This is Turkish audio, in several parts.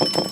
Thank you.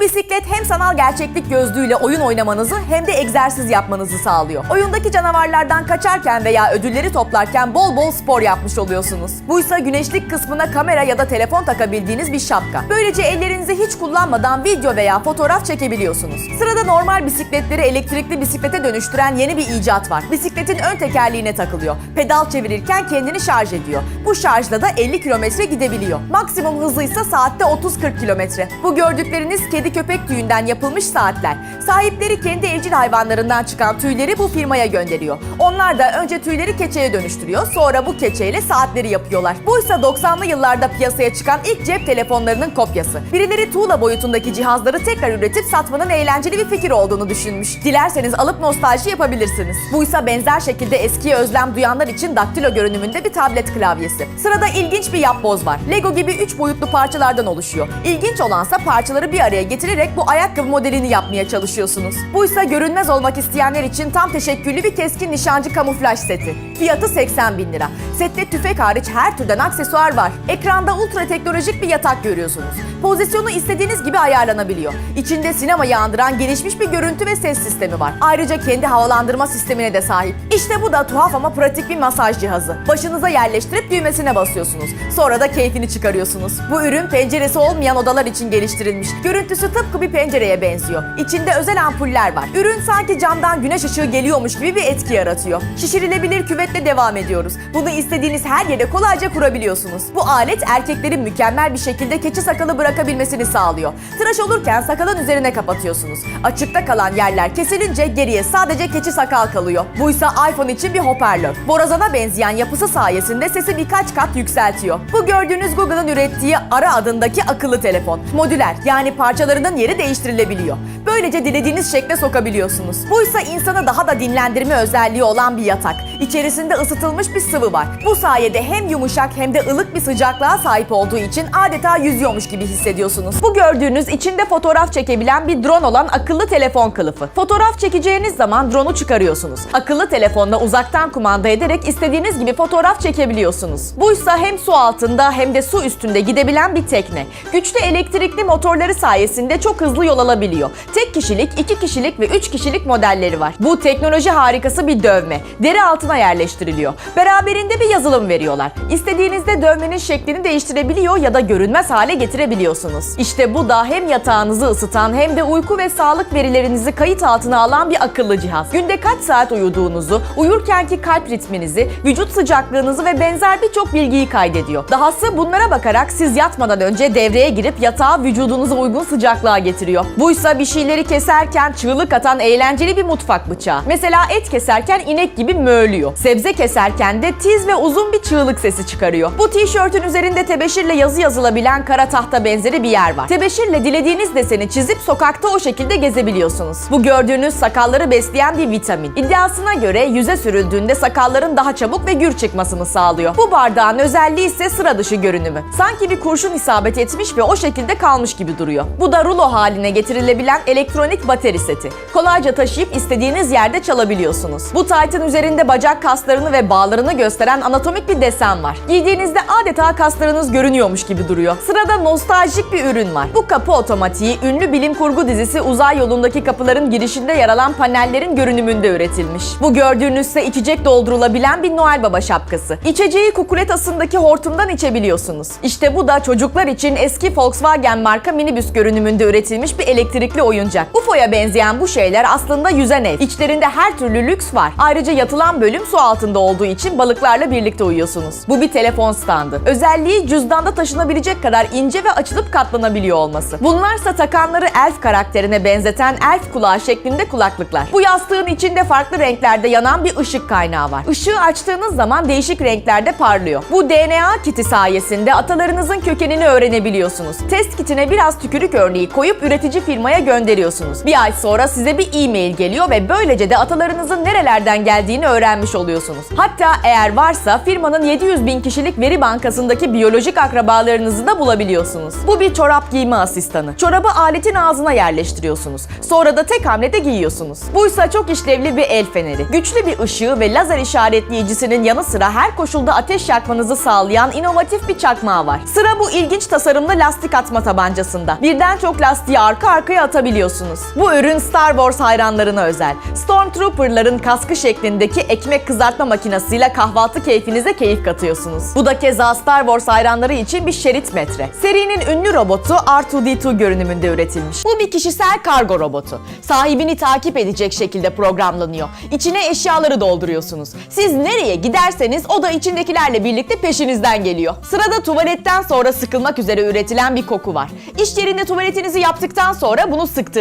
Bisiklet hem sanal gerçeklik gözlüğüyle oyun oynamanızı hem de egzersiz yapmanızı sağlıyor. Oyundaki canavarlardan kaçarken veya ödülleri toplarken bol bol spor yapmış oluyorsunuz. Buysa güneşlik kısmına kamera ya da telefon takabildiğiniz bir şapka. Böylece ellerinizi hiç kullanmadan video veya fotoğraf çekebiliyorsunuz. Sırada normal bisikletleri elektrikli bisiklete dönüştüren yeni bir icat var. Bisikletin ön tekerleğine takılıyor. Pedal çevirirken kendini şarj ediyor. Bu şarjla da 50 kilometre gidebiliyor. Maksimum hızı ise saatte 30-40 kilometre. Bu gördükleriniz kedi köpek tüyünden yapılmış saatler. Sahipleri kendi evcil hayvanlarından çıkan tüyleri bu firmaya gönderiyor. Onlar da önce tüyleri keçeye dönüştürüyor, sonra bu keçeyle saatleri yapıyorlar. Bu ise 90'lı yıllarda piyasaya çıkan ilk cep telefonlarının kopyası. Birileri tuğla boyutundaki cihazları tekrar üretip satmanın eğlenceli bir fikir olduğunu düşünmüş. Dilerseniz alıp nostalji yapabilirsiniz. Bu ise benzer şekilde eskiye özlem duyanlar için daktilo görünümünde bir tablet klavyesi. Sırada ilginç bir yapboz var. Lego gibi 3 boyutlu parçalardan oluşuyor. İlginç olansa parçaları bir araya getirerek bu ayakkabı modelini yapmaya çalışıyorsunuz. Bu ise görünmez olmak isteyenler için tam teşekküllü bir keskin nişancı kamuflaj seti. Fiyatı 80 bin lira. Sette tüfek hariç her türden aksesuar var. Ekranda ultra teknolojik bir yatak görüyorsunuz. Pozisyonu istediğiniz gibi ayarlanabiliyor. İçinde sinemayı andıran gelişmiş bir görüntü ve ses sistemi var. Ayrıca kendi havalandırma sistemine de sahip. İşte bu da tuhaf ama pratik bir masaj cihazı. Başınıza yerleştirip düğmesine basıyorsunuz. Sonra da keyfini çıkarıyorsunuz. Bu ürün penceresi olmayan odalar için geliştirilmiş. Görüntüsü tıpkı bir pencereye benziyor. İçinde özel ampuller var. Ürün sanki camdan güneş ışığı geliyormuş gibi bir etki yaratıyor. Şişirilebilir küvetle devam ediyoruz. Bunu istediğiniz her yere kolayca kurabiliyorsunuz. Bu alet erkeklerin mükemmel bir şekilde keçi sakalı bırakabilmesini sağlıyor. Tıraş olurken sakalın üzerine kapatıyorsunuz. Açıkta kalan yerler kesilince geriye sadece keçi sakal kalıyor. Bu ise iPhone için bir hoparlör. Borazana benzeyen yapısı sayesinde sesi birkaç kat yükseltiyor. Bu gördüğünüz Google'ın ürettiği Ara adındaki akıllı telefon. Modüler yani parçalarının yeri değiştirilebiliyor. Böylece dilediğiniz şekle sokabiliyorsunuz. Bu ise insanı daha da dinlendirme özelliği olan bir yatak. İçerisinde ısıtılmış bir sıvı var. Bu sayede hem yumuşak hem de ılık bir sıcaklığa sahip olduğu için adeta yüzüyormuş gibi hissediyorsunuz. Bu gördüğünüz içinde fotoğraf çekebilen bir drone olan akıllı telefon kılıfı. Fotoğraf çekeceğiniz zaman drone'u çıkarıyorsunuz. Akıllı telefonla uzaktan kumanda ederek istediğiniz gibi fotoğraf çekebiliyorsunuz. Buysa hem su altında hem de su üstünde gidebilen bir tekne. Güçlü elektrikli motorları sayesinde çok hızlı yol alabiliyor. Tek kişilik, iki kişilik ve üç kişilik modelleri var. Bu teknoloji harikası bir dövme. Deri altına yerleştiriliyor. Beraberinde bir yazılım veriyorlar. İstediğinizde dövmenin şeklini değiştirebiliyor ya da görünmez hale getirebiliyorsunuz. İşte bu da hem yatağınızı ısıtan hem de uyku ve sağlık verilerinizi kayıt altına alan bir akıllı cihaz. Günde kaç saat uyuduğunuzu, uyurkenki kalp ritminizi, vücut sıcaklığınızı ve benzer birçok bilgiyi kaydediyor. Dahası bunlara bakarak siz yatmadan önce devreye girip yatağı vücudunuza uygun sıcaklığa getiriyor. Buysa bir şeyleri keserken çığlık atan eğlenceli bir mutfak bıçağı. Mesela et keserken inek gibi möğlüyor. Sebze keserken de tiz ve uzun bir çığlık sesi çıkarıyor. Bu tişörtün üzerinde tebeşirle yazı yazılabilen kara tahta benzeri bir yer var. Tebeşirle dilediğiniz deseni çizip sokakta o şekilde gezebiliyorsunuz. Bu gördüğünüz sakalları besleyen bir vitamin. İddiasına göre yüze sürüldüğünde sakalların daha çabuk ve gür çıkmasını sağlıyor. Bu bardağın özelliği ise sıra dışı görünümü. Sanki bir kurşun isabet etmiş ve o şekilde kalmış gibi duruyor. Bu da rulo haline getirilebilen elektronik bateri seti. Kolayca taşıyıp istediğiniz yerde çalabiliyorsunuz. Bu taytın üzerinde bacak kaslarını ve bağlarını gösteren anatomik bir desen var. Giydiğinizde adeta kaslarınız görünüyormuş gibi duruyor. Sırada nostaljik bir ürün var. Bu kapı otomatiği ünlü bilim kurgu dizisi Uzay Yolundaki kapıların girişinde yer alan panellerin görünümünde üretilmiş. Bu gördüğünüzse içecek doldurulabilen bir Noel Baba şapkası. İçeceği kukuletasındaki hortumdan içebiliyorsunuz. İşte bu da çocuklar için eski Volkswagen marka minibüs görünümünde üretilmiş bir elektrikli oyuncak. UFO'ya benzeyen bu şeyler aslında yüzen ev. İçlerinde her türlü lüks var. Ayrıca yatılan bölüm su altında olduğu için balıklarla birlikte uyuyorsunuz. Bu bir telefon standı. Özelliği cüzdanda taşınabilecek kadar ince ve açılıp katlanabiliyor olması. Bunlarsa takanları elf karakterine benzeten elf kulağı şeklinde kulaklıklar. Bu yastığın içinde farklı renklerde yanan bir ışık kaynağı var. Işığı açtığınız zaman değişik renklerde parlıyor. Bu DNA kiti sayesinde atalarınızın kökenini öğrenebiliyorsunuz. Test kitine biraz tükürük örneği koyup üretici firmaya gönderiyorsunuz gönderiyorsunuz. Bir ay sonra size bir e-mail geliyor ve böylece de atalarınızın nerelerden geldiğini öğrenmiş oluyorsunuz. Hatta eğer varsa firmanın 700 bin kişilik veri bankasındaki biyolojik akrabalarınızı da bulabiliyorsunuz. Bu bir çorap giyme asistanı. Çorabı aletin ağzına yerleştiriyorsunuz. Sonra da tek hamlede giyiyorsunuz. Buysa çok işlevli bir el feneri. Güçlü bir ışığı ve lazer işaretleyicisinin yanı sıra her koşulda ateş yakmanızı sağlayan inovatif bir çakmağı var. Sıra bu ilginç tasarımlı lastik atma tabancasında. Birden çok lastiği arka arkaya atabiliyorsunuz. Bu ürün Star Wars hayranlarına özel. Stormtrooper'ların kaskı şeklindeki ekmek kızartma makinesiyle kahvaltı keyfinize keyif katıyorsunuz. Bu da keza Star Wars hayranları için bir şerit metre. Serinin ünlü robotu R2-D2 görünümünde üretilmiş. Bu bir kişisel kargo robotu. Sahibini takip edecek şekilde programlanıyor. İçine eşyaları dolduruyorsunuz. Siz nereye giderseniz o da içindekilerle birlikte peşinizden geliyor. Sırada tuvaletten sonra sıkılmak üzere üretilen bir koku var. İş yerinde tuvaletinizi yaptıktan sonra bunu sıktığınızda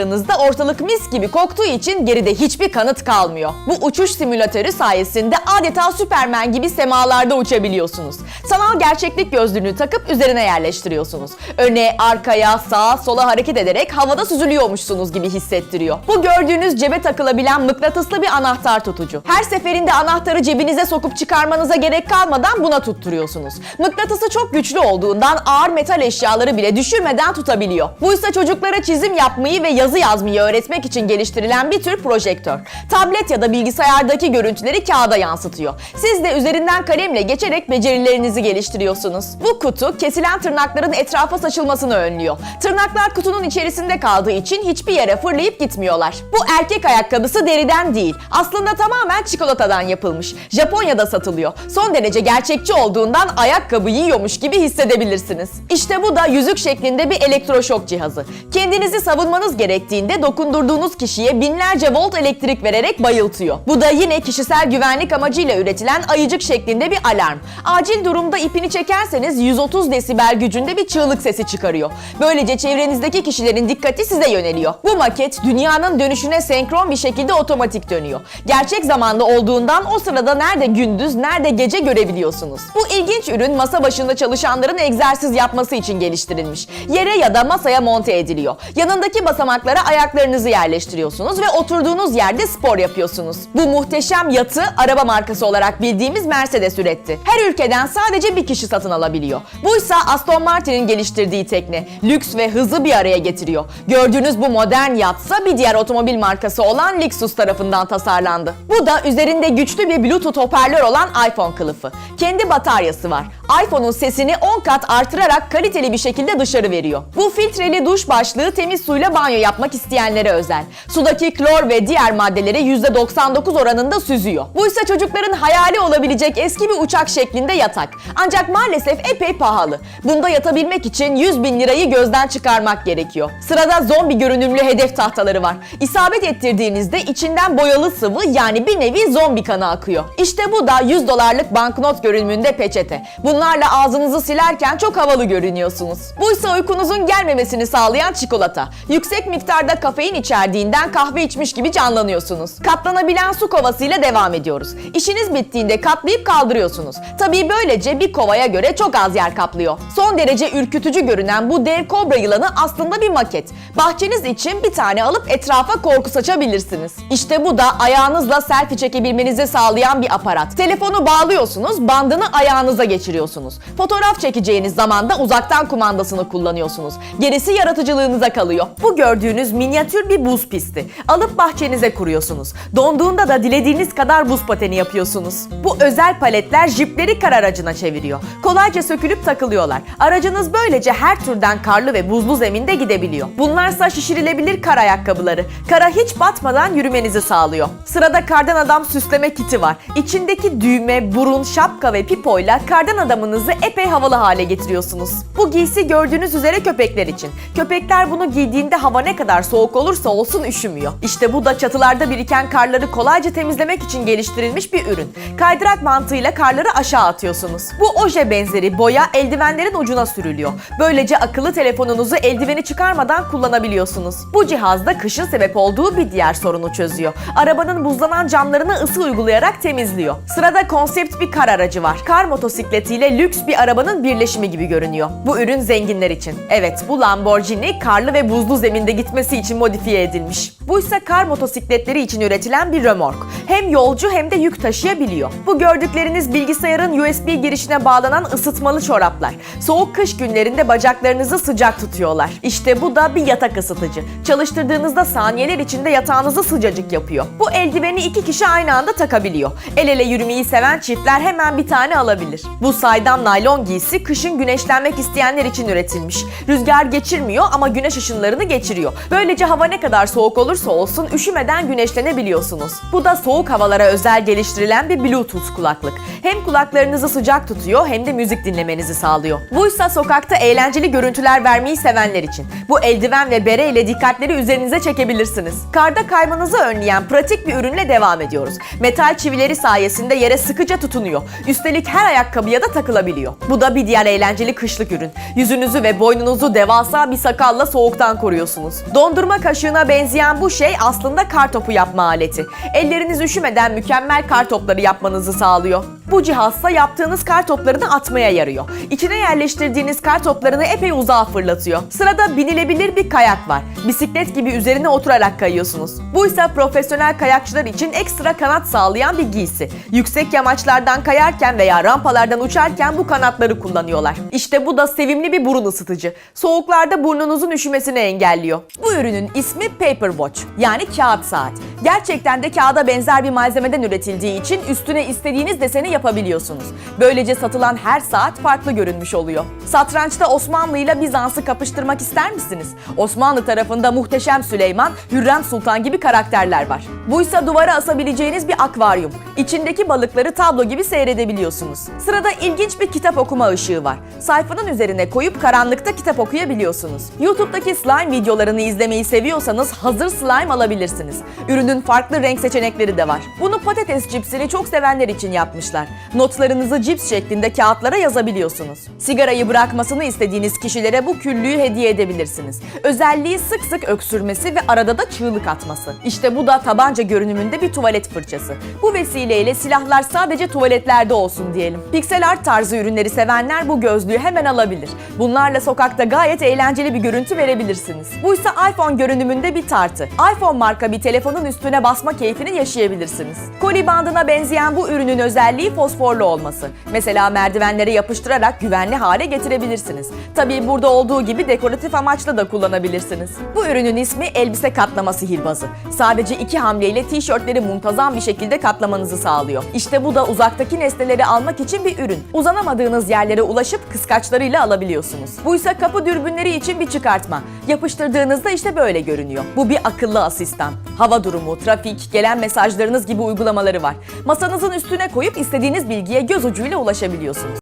ortalık mis gibi koktuğu için geride hiçbir kanıt kalmıyor. Bu uçuş simülatörü sayesinde adeta Süpermen gibi semalarda uçabiliyorsunuz. Sanal gerçeklik gözlüğünü takıp üzerine yerleştiriyorsunuz. Öne, arkaya, sağa, sola hareket ederek havada süzülüyormuşsunuz gibi hissettiriyor. Bu gördüğünüz cebe takılabilen mıknatıslı bir anahtar tutucu. Her seferinde anahtarı cebinize sokup çıkarmanıza gerek kalmadan buna tutturuyorsunuz. Mıknatısı çok güçlü olduğundan ağır metal eşyaları bile düşürmeden tutabiliyor. Buysa çocuklara çizim yapmayı ve yazı yazmayı öğretmek için geliştirilen bir tür projektör. Tablet ya da bilgisayardaki görüntüleri kağıda yansıtıyor. Siz de üzerinden kalemle geçerek becerilerinizi geliştiriyorsunuz. Bu kutu kesilen tırnakların etrafa saçılmasını önlüyor. Tırnaklar kutunun içerisinde kaldığı için hiçbir yere fırlayıp gitmiyorlar. Bu erkek ayakkabısı deriden değil. Aslında tamamen çikolatadan yapılmış. Japonya'da satılıyor. Son derece gerçekçi olduğundan ayakkabı yiyormuş gibi hissedebilirsiniz. İşte bu da yüzük şeklinde bir elektroşok cihazı. Kendinizi savunmanız gerektiğinde dokundurduğunuz kişiye binlerce volt elektrik vererek bayıltıyor. Bu da yine kişisel güvenlik amacıyla üretilen ayıcık şeklinde bir alarm. Acil durumda ipini çekerseniz 130 desibel gücünde bir çığlık sesi çıkarıyor. Böylece çevrenizdeki kişilerin dikkati size yöneliyor. Bu maket dünyanın dönüşüne senkron bir şekilde otomatik dönüyor. Gerçek zamanlı olduğundan o sırada nerede gündüz, nerede gece görebiliyorsunuz. Bu ilginç ürün masa başında çalışanların egzersiz yapması için geliştirilmiş. Yere ya da masaya monte ediliyor. Yanındaki basamaklara ayaklarınızı yerleştiriyorsunuz ve oturduğunuz yerde spor yapıyorsunuz. Bu muhteşem yatı araba markası olarak bildiğimiz Mercedes üretti. Her ülkeden sadece bir kişi satın alabiliyor. Buysa Aston Martin'in geliştirdiği tekne. Lüks ve hızı bir araya getiriyor. Gördüğünüz bu modern yatsa bir diğer otomobil markası olan Lexus tarafından tasarlandı. Bu da üzerinde güçlü bir Bluetooth hoparlör olan iPhone kılıfı. Kendi bataryası var. iPhone'un sesini 10 kat artırarak kaliteli bir şekilde dışarı veriyor. Bu filtreli duş başlığı temiz suyla banyo yapmak isteyenlere özel. Sudaki klor ve diğer maddeleri %99 oranında süzüyor. Buysa çocukların hayali olabilecek eski bir uçak şeklinde yatak. Ancak maalesef epey pahalı. Bunda yatabilmek için 100 bin lirayı gözden çıkarmak gerekiyor. Sırada zombi görünümlü hedef tahtaları var. İsabet ettirdiğinizde içinden boyalı sıvı yani bir nevi zombi kanı akıyor. İşte bu da 100 dolarlık banknot görünümünde peçete. Bunlarla ağzınızı silerken çok havalı görünüyorsunuz. Buysa uykunuzun gelmemesini sağlayan çikolata. Yüksek miktarda kafein içerdiğinden kahve içmiş gibi canlanıyorsunuz. Katlanabilen su kovasıyla devam ediyoruz. İşiniz bittiğinde katlayıp kaldırıyorsunuz. Tabii böylece bir kovaya göre çok az yer kaplıyor. Son derece ürkütücü görünen bu dev kobra yılanı aslında bir maket. Bahçeniz için bir tane alıp etrafa korku saçabilirsiniz. İşte bu da ayağınızla selfie çekebilmenizi sağlayan bir aparat. Telefonu bağlıyorsunuz, bandını ayağınıza geçiriyorsunuz. Fotoğraf çekeceğiniz zaman da uzaktan kumandasını kullanıyorsunuz. Gerisi yaratıcılığınıza kalıyor. Bu gördüğünüz minyatür bir buz pisti. Alıp bahçenize kuruyorsunuz. Donduğunda da dilediğiniz kadar buz pateni yapıyorsunuz. Bu özel paletler jipleri kar aracına çeviriyor. Kolayca sökülüp takılıyorlar. Aracınız böylece her türden karlı ve buzlu zeminde gidebiliyor. Bunlarsa şişirilebilir kar ayakkabıları. Kara hiç batmadan yürümenizi sağlıyor. Sırada kardan adam süsleme kiti var. İçindeki düğme, burun, şapka ve pipoyla kardan adamınızı epey havalı hale getiriyorsunuz. Bu giysi gördüğünüz üzere köpekler için. Köpekler bunu giydiğinde hava ne kadar soğuk olursa olsun üşümüyor. İşte bu da çatılarda biriken karları kolayca temizlemek için geliştirilmiş bir ürün. Kaydırak mantığıyla karları aşağı atıyorsunuz. Bu oje benzeri boya eldivenlerin ucuna sürülüyor. Böylece akıllı telefonunuzu eldiveni çıkarmadan kullanabiliyorsunuz. Bu cihazda kışın sebep olduğu bir diğer sorunu çözüyor. Arabanın buzlanan camlarını ısı uygulayarak temizliyor. Sırada konsept bir kar aracı var. Kar motosikletiyle lüks bir arabanın birleşimi gibi görünüyor. Bu ürün zenginler için. Evet bu Lamborghini karlı ve buzlu zeminde gitmek gitmesi için modifiye edilmiş. Bu ise kar motosikletleri için üretilen bir römork. Hem yolcu hem de yük taşıyabiliyor. Bu gördükleriniz bilgisayarın USB girişine bağlanan ısıtmalı çoraplar. Soğuk kış günlerinde bacaklarınızı sıcak tutuyorlar. İşte bu da bir yatak ısıtıcı. Çalıştırdığınızda saniyeler içinde yatağınızı sıcacık yapıyor. Bu eldiveni iki kişi aynı anda takabiliyor. El ele yürümeyi seven çiftler hemen bir tane alabilir. Bu saydam naylon giysi kışın güneşlenmek isteyenler için üretilmiş. Rüzgar geçirmiyor ama güneş ışınlarını geçiriyor. Böylece hava ne kadar soğuk olursa olsun üşümeden güneşlenebiliyorsunuz. Bu da soğuk havalara özel geliştirilen bir Bluetooth kulaklık. Hem kulaklarınızı sıcak tutuyor hem de müzik dinlemenizi sağlıyor. Bu ise sokakta eğlenceli görüntüler vermeyi sevenler için. Bu eldiven ve bere ile dikkatleri üzerinize çekebilirsiniz. Karda kaymanızı önleyen pratik bir ürünle devam ediyoruz. Metal çivileri sayesinde yere sıkıca tutunuyor. Üstelik her ayakkabıya da takılabiliyor. Bu da bir diğer eğlenceli kışlık ürün. Yüzünüzü ve boynunuzu devasa bir sakalla soğuktan koruyorsunuz. Dondurma kaşığına benzeyen bu şey aslında kar topu yapma aleti. Elleriniz üşümeden mükemmel kar topları yapmanızı sağlıyor. Bu cihazsa yaptığınız kar toplarını atmaya yarıyor. İçine yerleştirdiğiniz kar toplarını epey uzağa fırlatıyor. Sırada binilebilir bir kayak var. Bisiklet gibi üzerine oturarak kayıyorsunuz. Bu ise profesyonel kayakçılar için ekstra kanat sağlayan bir giysi. Yüksek yamaçlardan kayarken veya rampalardan uçarken bu kanatları kullanıyorlar. İşte bu da sevimli bir burun ısıtıcı. Soğuklarda burnunuzun üşümesini engelliyor. Bu ürünün ismi Paper Watch yani kağıt saat. Gerçekten de kağıda benzer bir malzemeden üretildiği için üstüne istediğiniz deseni yapabiliyorsunuz. Böylece satılan her saat farklı görünmüş oluyor. Satrançta Osmanlı ile Bizans'ı kapıştırmak ister misiniz? Osmanlı tarafında Muhteşem Süleyman, Hürrem Sultan gibi karakterler var. Bu ise duvara asabileceğiniz bir akvaryum. İçindeki balıkları tablo gibi seyredebiliyorsunuz. Sırada ilginç bir kitap okuma ışığı var. Sayfanın üzerine koyup karanlıkta kitap okuyabiliyorsunuz. YouTube'daki slime videolarını izlemeyi seviyorsanız hazır slime alabilirsiniz. Ürünün farklı renk seçenekleri de var. Bunu patates cipsini çok sevenler için yapmışlar. Notlarınızı cips şeklinde kağıtlara yazabiliyorsunuz. Sigarayı bırakmasını istediğiniz kişilere bu küllüğü hediye edebilirsiniz. Özelliği sık sık öksürmesi ve arada da çığlık atması. İşte bu da tabanca görünümünde bir tuvalet fırçası. Bu vesileyle silahlar sadece tuvaletlerde olsun diyelim. Pixel art tarzı ürünleri sevenler bu gözlüğü hemen alabilir. Bunlarla sokakta gayet eğlenceli bir görüntü verebilirsiniz. Bu ise iPhone görünümünde bir tartı. iPhone marka bir telefonun üstüne basma keyfini yaşayabilirsiniz. Koli bandına benzeyen bu ürünün özelliği fosforlu olması. Mesela merdivenlere yapıştırarak güvenli hale getirebilirsiniz. Tabii burada olduğu gibi dekoratif amaçla da kullanabilirsiniz. Bu ürünün ismi elbise katlama sihirbazı. Sadece iki hamleyle tişörtleri muntazam bir şekilde katlamanızı sağlıyor. İşte bu da uzaktaki nesneleri almak için bir ürün. Uzanamadığınız yerlere ulaşıp kıskaçlarıyla alabiliyorsunuz. Bu ise kapı dürbünleri için bir çıkartma. Yapıştırdığınızda işte böyle görünüyor. Bu bir akıllı asistan. Hava durumu, trafik, gelen mesajlarınız gibi uygulamaları var. Masanızın üstüne koyup istediğiniz bilgiye göz ucuyla ulaşabiliyorsunuz.